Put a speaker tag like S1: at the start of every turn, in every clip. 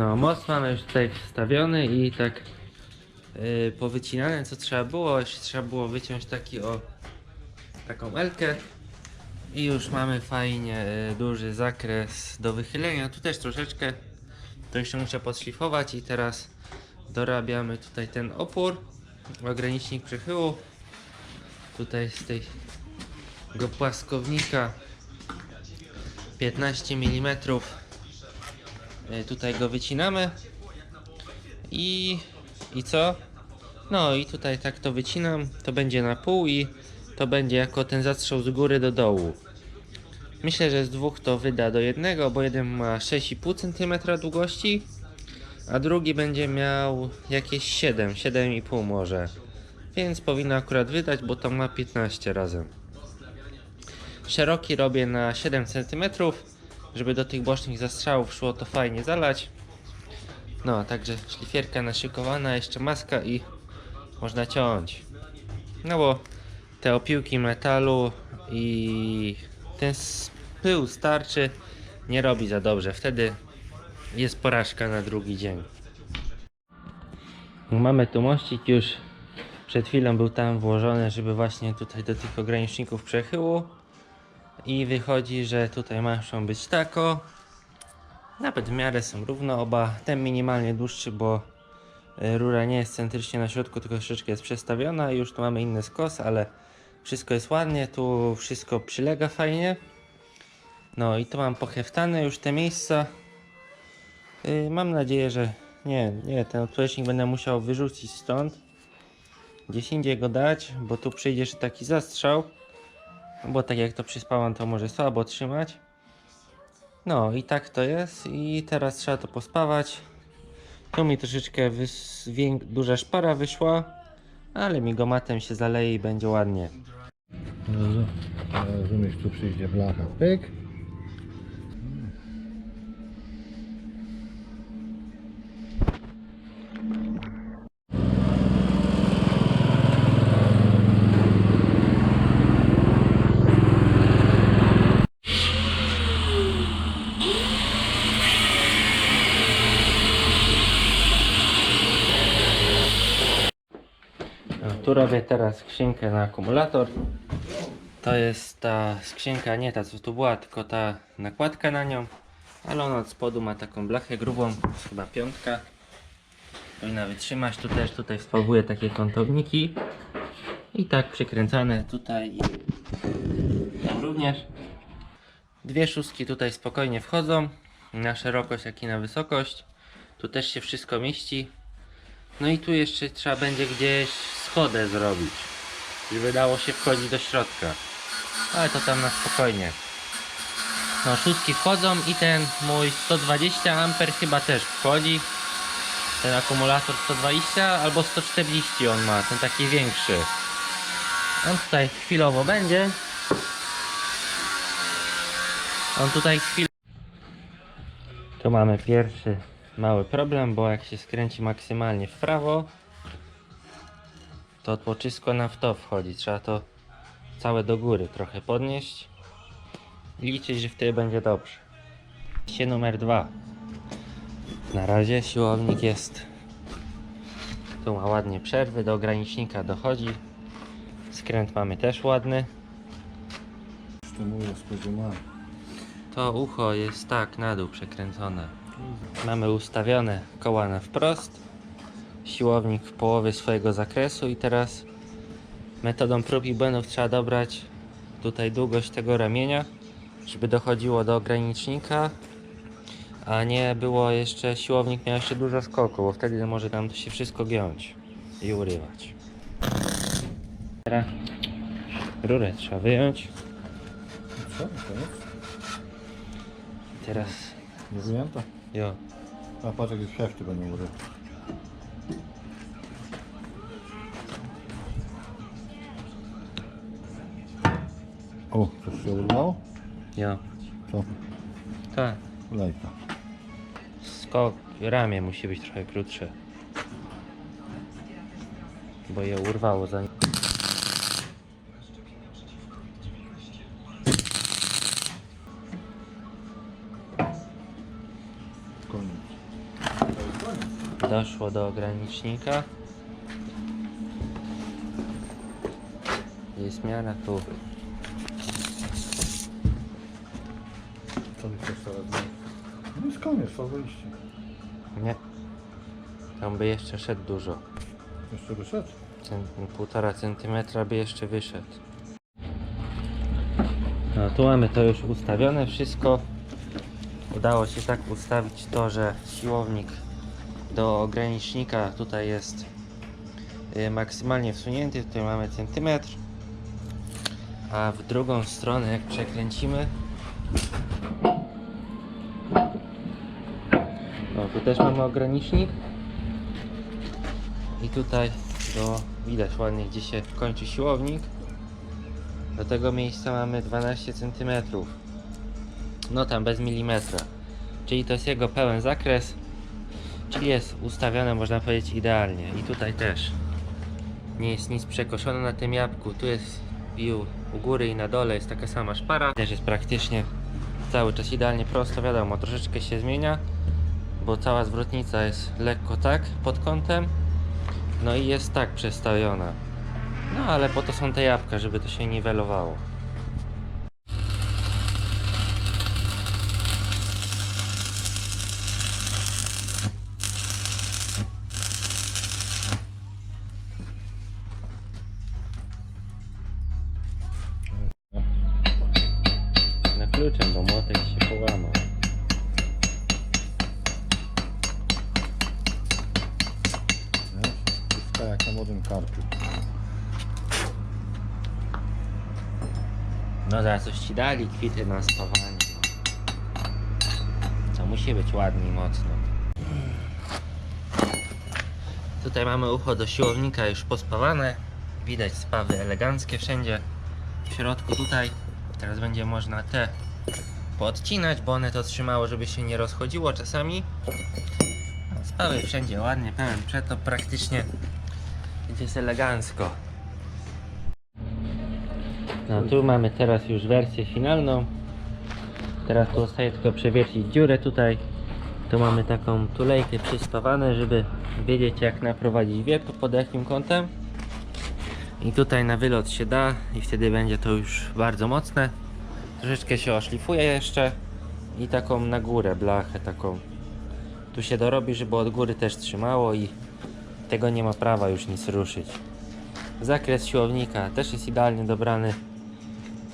S1: No, most mamy już tutaj wstawiony i tak yy, powycinane co trzeba było. Trzeba było wyciąć taki o taką elkę. I już mamy fajnie yy, duży zakres do wychylenia. Tu też troszeczkę. To jeszcze muszę podszlifować i teraz dorabiamy tutaj ten opór. Ogranicznik przechyłu. Tutaj z tego płaskownika 15 mm Y, tutaj go wycinamy i, i co? No i tutaj tak to wycinam, to będzie na pół i to będzie jako ten zastrzał z góry do dołu. Myślę, że z dwóch to wyda do jednego, bo jeden ma 6,5 cm długości, a drugi będzie miał jakieś 7, 7,5 może. Więc powinno akurat wydać, bo to ma 15 razem. Szeroki robię na 7 cm, żeby do tych bocznych zastrzałów szło to fajnie zalać. No, także szlifierka naszykowana, jeszcze maska i można ciąć. No bo te opiłki metalu i ten pył starczy nie robi za dobrze. Wtedy jest porażka na drugi dzień. Mamy tu mościk już przed chwilą był tam włożony, żeby właśnie tutaj do tych ograniczników przechyłu i wychodzi, że tutaj muszą być tako. Nawet w miarę są równo oba. Ten minimalnie dłuższy, bo y, rura nie jest centrycznie na środku, tylko troszeczkę jest przestawiona. Już tu mamy inny skos, ale wszystko jest ładnie. Tu wszystko przylega fajnie. No i to mam pocheftane już te miejsca. Y, Mam nadzieję, że nie, nie, ten odpowiednik będę musiał wyrzucić stąd. Gdzieś indziej go dać, bo tu przyjdzie taki zastrzał. Bo tak jak to przyspałam, to może słabo trzymać. No i tak to jest. I teraz trzeba to pospawać. Tu mi troszeczkę duża szpara wyszła, ale migomatem się zaleje i będzie ładnie.
S2: Rozumiesz, tu przyjdzie blacha. Pyk.
S1: No, tu robię teraz skrzynkę na akumulator. To jest ta skrzynka, nie ta co tu była, tylko ta nakładka na nią. Ale ona od spodu ma taką blachę grubą, chyba piątka. Powinna wytrzymać. Tu też tutaj spawuję takie kątowniki. I tak przykręcane tutaj i tam również. Dwie szóstki tutaj spokojnie wchodzą. Na szerokość, jak i na wysokość. Tu też się wszystko mieści. No i tu jeszcze trzeba będzie gdzieś schodę zrobić, żeby dało się wchodzić do środka. Ale to tam na spokojnie. No szóstki wchodzą i ten mój 120 A chyba też wchodzi. Ten akumulator 120 albo 140 on ma, ten taki większy. On tutaj chwilowo będzie. On tutaj chwilę. Tu mamy pierwszy mały problem, bo jak się skręci maksymalnie w prawo, to tłoczysko nam w to wchodzi. Trzeba to całe do góry trochę podnieść i liczyć, że wtedy będzie dobrze. Się numer dwa. Na razie siłownik jest. Tu ma ładnie przerwy, do ogranicznika dochodzi. Skręt mamy też ładny. To ucho jest tak na dół przekręcone. Mamy ustawione koła na wprost. Siłownik w połowie swojego zakresu i teraz metodą prób i błędów trzeba dobrać tutaj długość tego ramienia, żeby dochodziło do ogranicznika, a nie było jeszcze, siłownik miał jeszcze dużo skoku, bo wtedy może nam to się wszystko giąć i urywać. Teraz rurę trzeba wyjąć.
S2: Co? To jest?
S1: Teraz,
S2: Nie wyjęto?
S1: jo,
S2: A patrz jakie przeszty będą użyte. O, coś się urwało?
S1: jo,
S2: Co?
S1: tak.
S2: Lejka.
S1: Skok, ramię musi być trochę krótsze. Bo je urwało za
S2: Koniec.
S1: doszło do ogranicznika. Jest miara tu.
S2: Jest koniec, to wyjście.
S1: Nie. Tam by jeszcze szedł dużo.
S2: Jeszcze wyszedł?
S1: Cent- Półtora centymetra by jeszcze wyszedł. No tu mamy to już ustawione wszystko. Udało się tak ustawić to, że siłownik do ogranicznika tutaj jest y, maksymalnie wsunięty. Tutaj mamy centymetr. A w drugą stronę jak przekręcimy tu też mamy ogranicznik. I tutaj do widać ładnie gdzie się kończy siłownik. Do tego miejsca mamy 12 cm no tam bez milimetra. Czyli to jest jego pełen zakres. Czyli jest ustawione można powiedzieć idealnie. I tutaj też. Nie jest nic przekoszone na tym jabłku. Tu jest u góry i na dole jest taka sama szpara. Też jest praktycznie cały czas idealnie prosto. Wiadomo troszeczkę się zmienia bo cała zwrotnica jest lekko tak pod kątem no i jest tak przestawiona. No ale po to są te jabłka, żeby to się niwelowało. Na kluczem, bo młotek się połamał.
S2: Młodym karpiu.
S1: No zaraz coś ci dali, kwity na spawanie. To musi być ładnie i mocno. Tutaj mamy ucho do siłownika już pospawane. Widać spawy eleganckie wszędzie. W środku tutaj. Teraz będzie można te poodcinać, bo one to trzymało, żeby się nie rozchodziło czasami. Spawy wszędzie ładnie, pełen przetop praktycznie. Jest elegancko. No tu mamy teraz już wersję finalną. Teraz tu zostaje tylko przewiercić dziurę tutaj. Tu mamy taką tulejkę przyspawane, żeby wiedzieć jak naprowadzić wiertło pod jakim kątem. I tutaj na wylot się da i wtedy będzie to już bardzo mocne. Troszeczkę się oszlifuje jeszcze i taką na górę blachę taką. Tu się dorobi, żeby od góry też trzymało i tego nie ma prawa już nic ruszyć. Zakres siłownika też jest idealnie dobrany.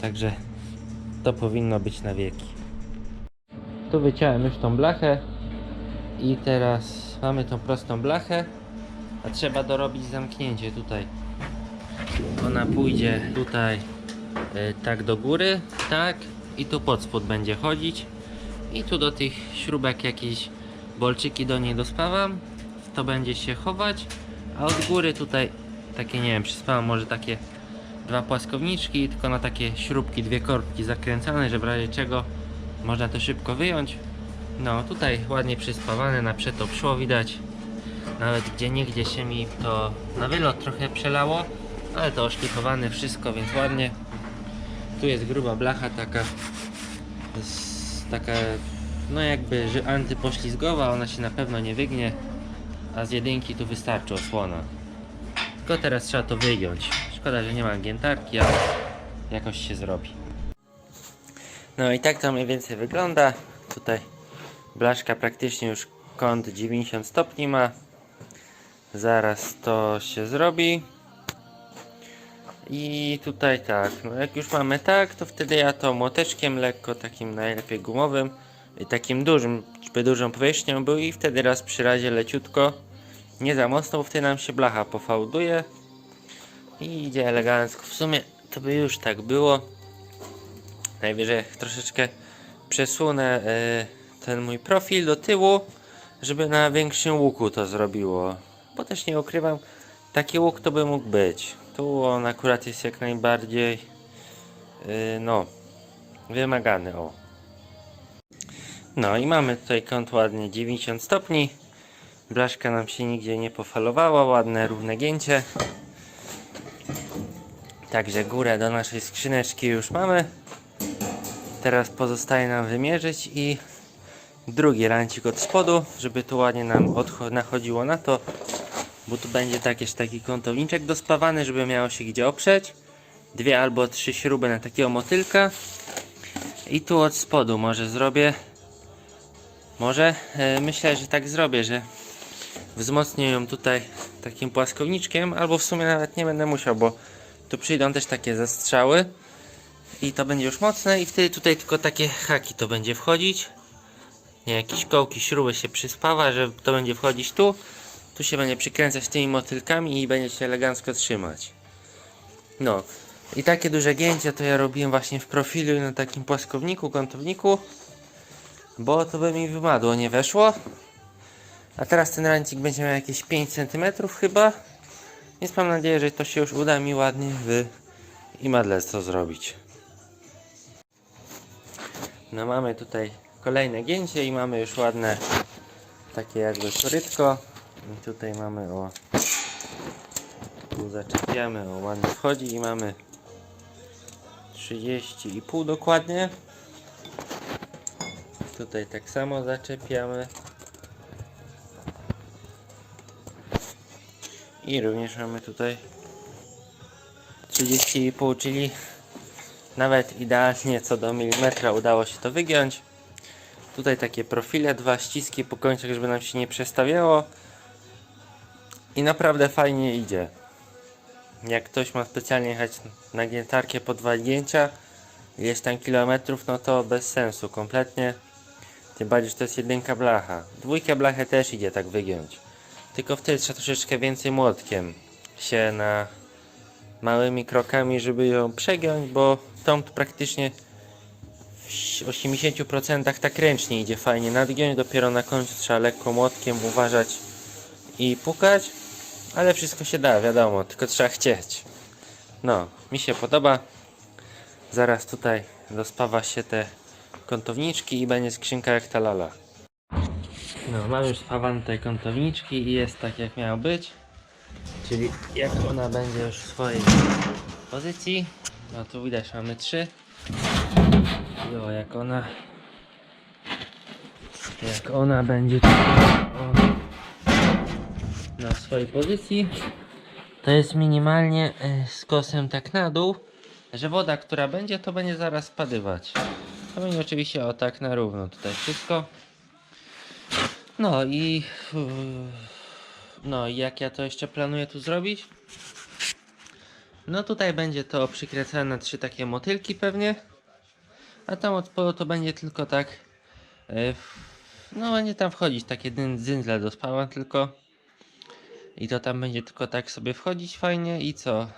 S1: Także to powinno być na wieki. Tu wyciąłem już tą blachę i teraz mamy tą prostą blachę, a trzeba dorobić zamknięcie tutaj. Ona pójdzie tutaj e, tak do góry, tak i tu pod spód będzie chodzić i tu do tych śrubek jakieś bolczyki do niej dospawam, to będzie się chować, a od góry tutaj takie nie wiem, przyspałam może takie dwa płaskowniczki, tylko na takie śrubki, dwie korbki zakręcane, że w razie czego można to szybko wyjąć. No tutaj ładnie przyspawane, na przetop szło widać. Nawet gdzie niegdzie się mi to na wylot trochę przelało, ale to oszlifowane wszystko, więc ładnie. Tu jest gruba blacha taka, taka no jakby że antypoślizgowa, ona się na pewno nie wygnie, a z jedynki tu wystarczy osłona. Tylko teraz trzeba to wygiąć. Szkoda, że nie ma giętarki, ale jakoś się zrobi. No i tak to mniej więcej wygląda. Tutaj blaszka praktycznie już kąt 90 stopni ma. Zaraz to się zrobi. I tutaj tak, no jak już mamy tak, to wtedy ja to młoteczkiem lekko, takim najlepiej gumowym takim dużym, dużą powierzchnią był i wtedy raz przy razie leciutko, nie za mocno, bo wtedy nam się blacha pofałduje i idzie elegancko. W sumie to by już tak było. Najwyżej troszeczkę przesunę e, ten mój profil do tyłu, żeby na większym łuku to zrobiło. Bo też nie ukrywam, taki łuk to by mógł być. Tu on akurat jest jak najbardziej e, no wymagany. O. No i mamy tutaj kąt ładnie 90 stopni. Blaszka nam się nigdzie nie pofalowała, ładne równe gięcie. Także górę do naszej skrzyneczki już mamy. Teraz pozostaje nam wymierzyć i drugi rancik od spodu, żeby tu ładnie nam nachodziło na to, bo tu będzie takież taki kątowniczek dospawany, żeby miało się gdzie oprzeć. Dwie albo trzy śruby na takiego motylka. I tu od spodu może zrobię. Może e, myślę, że tak zrobię, że wzmocnię ją tutaj takim płaskowniczkiem, albo w sumie nawet nie będę musiał, bo tu przyjdą też takie zastrzały i to będzie już mocne i wtedy tutaj tylko takie haki to będzie wchodzić. Nie, jakieś kołki, śruby się przyspawa, że to będzie wchodzić tu. Tu się będzie przykręcać tymi motylkami i będzie się elegancko trzymać. No. I takie duże gięcia to ja robiłem właśnie w profilu na takim płaskowniku, kątowniku. Bo to by mi wymadło, nie weszło. A teraz ten rancik będzie miał jakieś 5 cm chyba. Więc mam nadzieję, że to się już uda mi ładnie w imadlectwo zrobić. No mamy tutaj kolejne gięcie i mamy już ładne takie jakby korytko. I tutaj mamy o tu zaczepiamy, o ładnie wchodzi i mamy 30,5 dokładnie. Tutaj tak samo zaczepiamy. I również mamy tutaj 30,5, czyli nawet idealnie co do milimetra udało się to wygiąć. Tutaj takie profile, dwa ściski po końcach, żeby nam się nie przestawiało. I naprawdę fajnie idzie. Jak ktoś ma specjalnie jechać na giętarkę po dwa gięcia, ileś tam kilometrów, no to bez sensu kompletnie. Tym bardziej, że to jest jedynka blacha. Dwójkę blachę też idzie tak wygiąć. Tylko wtedy trzeba troszeczkę więcej młotkiem się na małymi krokami, żeby ją przegiąć, bo tą praktycznie w 80% tak ręcznie idzie fajnie nadgiąć, dopiero na końcu trzeba lekko młotkiem uważać i pukać, ale wszystko się da, wiadomo, tylko trzeba chcieć. No, mi się podoba. Zaraz tutaj dospawa się te kątowniczki i będzie skrzynka jak ta lala. No, mam już tutaj kątowniczki i jest tak jak miało być. Czyli jak ona będzie już w swojej pozycji. No tu widać mamy trzy. Jo, jak ona jak ona będzie o, na swojej pozycji to jest minimalnie e, z kosem tak na dół, że woda, która będzie, to będzie zaraz spadywać. To będzie oczywiście o tak na równo tutaj wszystko. No i yy, no jak ja to jeszcze planuję tu zrobić? No tutaj będzie to przykręcane trzy takie motylki pewnie. A tam od spodu to będzie tylko tak yy, no będzie tam wchodzić takie dzyndzle do spała tylko. I to tam będzie tylko tak sobie wchodzić fajnie i co?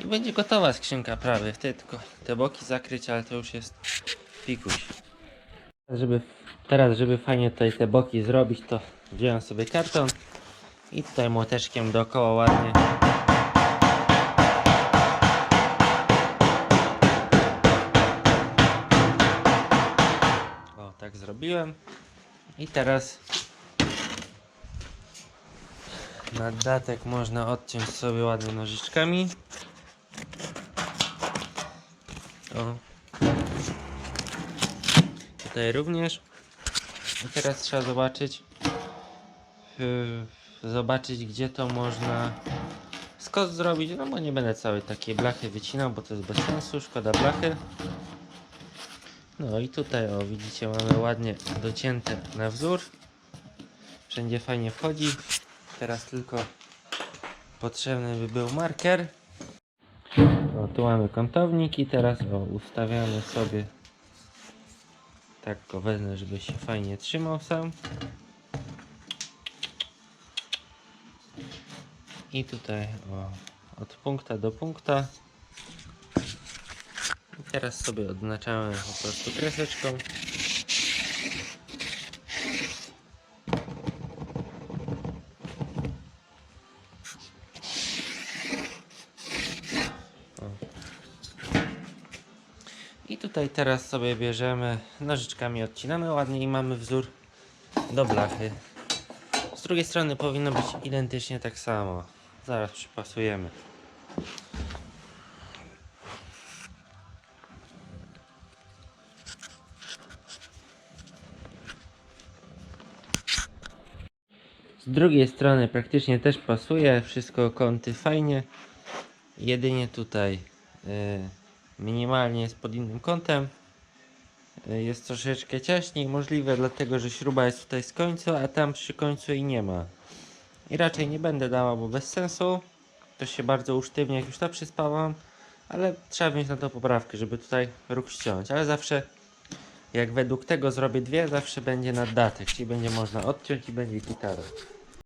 S1: I będzie gotowa skrzynka prawie. Wtedy tylko te boki zakryć, ale to już jest pikuś. Żeby, teraz, żeby fajnie tutaj te boki zrobić, to wziąłem sobie karton i tutaj młoteczkiem dookoła ładnie. O, tak zrobiłem. I teraz na datek można odciąć sobie ładnie nożyczkami. O. Tutaj również. I teraz trzeba zobaczyć yy, zobaczyć gdzie to można skos zrobić, no bo nie będę całej takiej blachy wycinał, bo to jest bez sensu, szkoda blachy. No i tutaj o widzicie mamy ładnie docięte na wzór. Wszędzie fajnie wchodzi. Teraz tylko potrzebny by był marker. O, tu mamy kątownik i teraz o, ustawiamy sobie tak go wezmę, żeby się fajnie trzymał sam. I tutaj o, od punkta do punkta. I teraz sobie odznaczamy po prostu kreseczką. tutaj teraz sobie bierzemy, nożyczkami odcinamy ładnie i mamy wzór do blachy. Z drugiej strony powinno być identycznie tak samo. Zaraz przypasujemy. Z drugiej strony praktycznie też pasuje, wszystko kąty fajnie. Jedynie tutaj yy, minimalnie jest pod innym kątem. Y, jest troszeczkę ciaśniej, możliwe dlatego, że śruba jest tutaj z końca, a tam przy końcu jej nie ma. I raczej nie będę dała, bo bez sensu. To się bardzo usztywnia, jak już to przyspałam. Ale trzeba wziąć na to poprawkę, żeby tutaj róg ściąć. Ale zawsze, jak według tego zrobię dwie, zawsze będzie naddatek, czyli będzie można odciąć i będzie gitara.